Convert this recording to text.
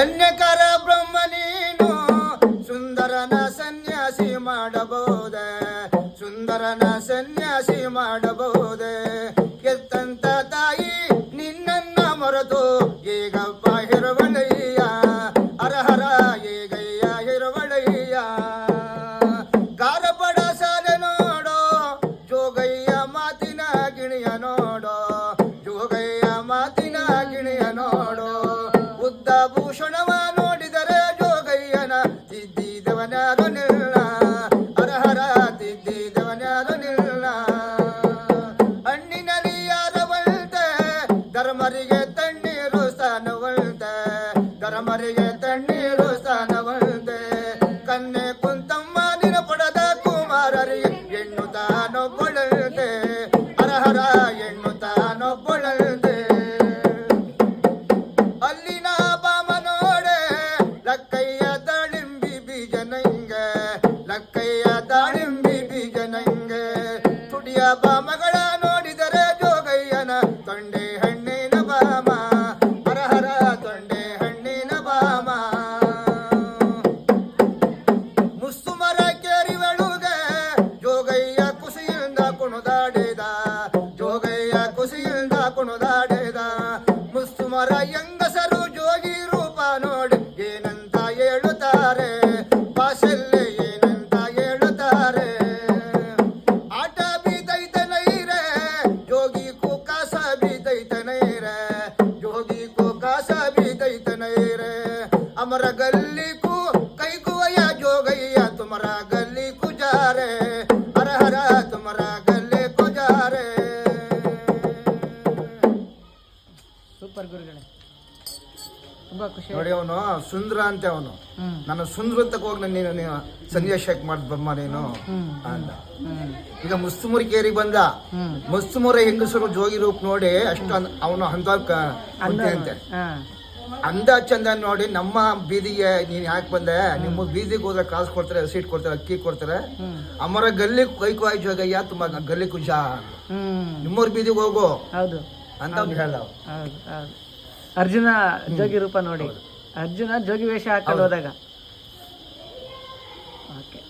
ಅನ್ಯಕರ ಬ್ರಹ್ಮ ನೀನು ಸುಂದರನ ಸನ್ಯಾಸಿ ಮಾಡಬಹುದೇ? ಸುಂದರನ ಸನ್ಯಾಸಿ ಮಾಡಬಹುದೇ? ಕೆತ್ತಂತ ತಾಯಿ ನಿನ್ನನ್ನ ಮರೆತು ಈಗಪ್ಪ ಹಿರವಳಯ್ಯ. ಅರಹರ ಈಗಯ್ಯ ಹಿರವಳಯ್ಯ. ಕಾರಪಡ ಸಾಲೆ ನೋಡೋ, ಜೋಗಯ್ಯ ಮಾತಿನ ಗಿಣಿಯ ನೋಡೋ. emocionaba ಬೀಜ ನಂಗೆ ಲಕ್ಕಯ್ಯ ದಾಳಿಂಬಿ ಬೀಜ ನಂಗೆ ತುಡಿಯ ಬಾಮಗಳ ಬೀದೈತನೈರೆ ಜೋಗಿ ಕುಕಾಸ ಬೀದೈತನೈರೆ ಅಮರ ಗಲ್ಲಿ ಕು ಕೈ ಕುವಯ ಜೋಗಯ್ಯ ತುಮರ ಗಲ್ಲಿ ಕುಜಾರೆ ಹರ ಹರ ತುಮರ ಗಲ್ಲಿ ಕುಜಾರೆ ಸೂಪರ್ ಗುರುಗಳೇ ತುಂಬಾ ಖುಷಿ ನೋಡಿ ಅವನು ಸುಂದ್ರ ಅಂತೆ ಅವನು. ನಾನು ನನ್ನ ಸುಂದ್ರ ಅಂತ ಹೋಗಿ ನೀನು ನೀನು ಸಂದೇಶ ಮಾಡಿ ಬಮ್ಮ ನೀನು ಅಂದ ಈಗ ಮುಸ್ತುಮುರಿ ಕೇರಿ ಬಂದ. ಮುಸ್ತುಮೂರ ಹೆಂಗಸರು ಜೋಗಿ ರೂಪ ನೋಡಿ ಅಷ್ಟು ಅವನು ಅಂತ. ಅಂತೆ ಅಂದ ಚಂದ ನೋಡಿ ನಮ್ಮ ಬೀದಿಗೆ ನೀನ್ ಯಾಕೆ ಬಂದೆ? ನಿಮ್ಮ ಬೀದಿಗೆ ಹೋದ್ರೆ ಕಾಸು ಕೊಡ್ತಾರೆ ಸೀಟ್ ಕೊಡ್ತಾರೆ ಅಕ್ಕಿ ಕೊಡ್ತಾರೆ. ಅಮರ ಗಲ್ಲಿ ಕೈ ಕಾಯಿ ಜೋಗಯ್ಯ ತುಂಬಾ ಗಲ್ಲಿ ಕುಜ. ನಿಮ್ಮವ್ರ ನಿಮ್ಮೂರ್ ಬೀದಿಗೆ ಹೋಗು. ಅಂತ ಹೇಳ್ದ ಅರ್ಜುನ ಜೋಗಿ ರೂಪ ನೋಡಿ. ಅರ್ಜುನ ಜೋಗಿ ವೇಷ ಹಾಕೊಂಡು ಹೋದಾಗ. ಓಕೆ.